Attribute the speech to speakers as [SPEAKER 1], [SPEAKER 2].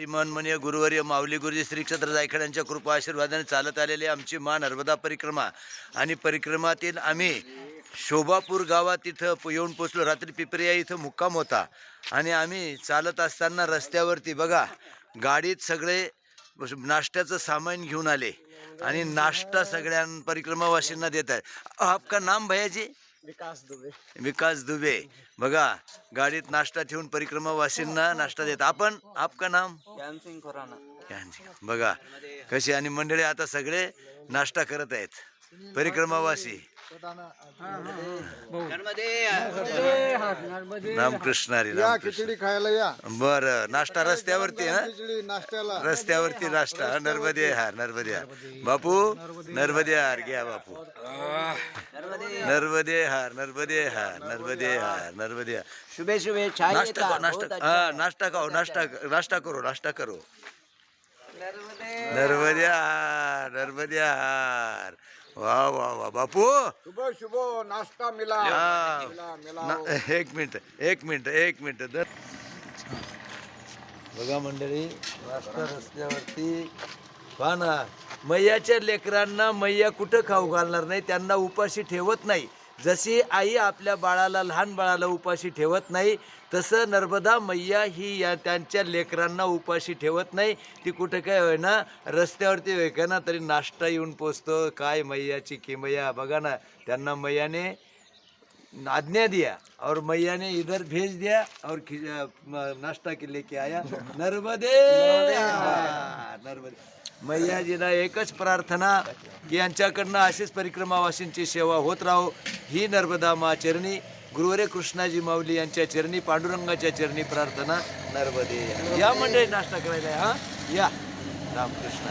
[SPEAKER 1] श्रीमनमनीय गुरुवर्य माऊली गुरुजी श्री क्षेत्र जायखेड यांच्या कृपा आशीर्वादाने चालत आलेली आमची मान नर्मदा परिक्रमा. आणि परिक्रमातील आम्ही शोभापूर गावात तिथं प- येऊन पोचलो. रात्री पिपरिया इथं मुक्काम होता. आणि आम्ही चालत असताना रस्त्यावरती बघा गाडीत सगळे नाश्त्याचं सामान घेऊन आले. आणि नाश्ता सगळ्यां परिक्रमावासींना देत आहे आपका नाम भैयाजी?
[SPEAKER 2] विकास दुबे.
[SPEAKER 1] विकास दुबे. बघा गाडीत नाश्ता ठेवून परिक्रमावासींना नाश्ता देत. आपण आपका नाम?
[SPEAKER 2] सिंग खुराना.
[SPEAKER 1] बघा कशी आणि मंडळी आता सगळे नाश्ता करत आहेत. परिक्रमावासी रामकृष्ण हरी
[SPEAKER 3] या खिचडी खायला या.
[SPEAKER 1] बर नाश्ता रस्त्यावरती ना?
[SPEAKER 3] खिचडी नाश्त्याला.
[SPEAKER 1] रस्त्यावरती नाश्ता. नर्मदे हार नर्मदे हार बापू नर्मदे हार घ्या बापू. नर्मदे हार नर्मदे हार नर्मदे हार नर्मदे हार
[SPEAKER 2] शुभे शुभे चाय
[SPEAKER 1] नाश्ता करो नाश्ता हा नाश्ता खाओ नाश्ता नाश्ता करो नाश्ता करो. नर्मदे. हार नर्मदे हार वा वा वा. बापू!
[SPEAKER 3] शुभ शुभ. नाश्ता मिला.
[SPEAKER 1] हा.
[SPEAKER 3] मिला मिला.
[SPEAKER 1] ना- एक मिनिट एक मिनिट एक मिनिट. दर बघा मंडळी नाश्ता रस्त्यावरती पहा ना मैयाच्या लेकरांना मैया कुठं खाऊ घालणार नाही? त्यांना उपाशी ठेवत नाही. जशी आई आपल्या बाळाला लहान बाळाला उपाशी ठेवत नाही तसं नर्मदा मैया ही या त्यांच्या लेकरांना उपाशी ठेवत नाही. ती कुठं काय होय ना रस्त्यावरती होय का ना तरी नाश्ता येऊन पोचतो. काय मैयाची किमया बघा ना त्यांना मैयाने आज्ञा दिया. और मैया ने इधर भेज दिया. और नाश्ता के लेके आया. नर्मदे! नर्मदे. मैयाजीला एकच प्रार्थना की यांच्याकडनं अशीच परिक्रमावासींची सेवा होत राहो. ही नर्मदा मा चरणी गुरुवरे कृष्णाजी माऊली यांच्या चरणी पांडुरंगाच्या चरणी प्रार्थना नर्मदे. या मंडळी नाश्ता करायला हा? या. रामकृष्ण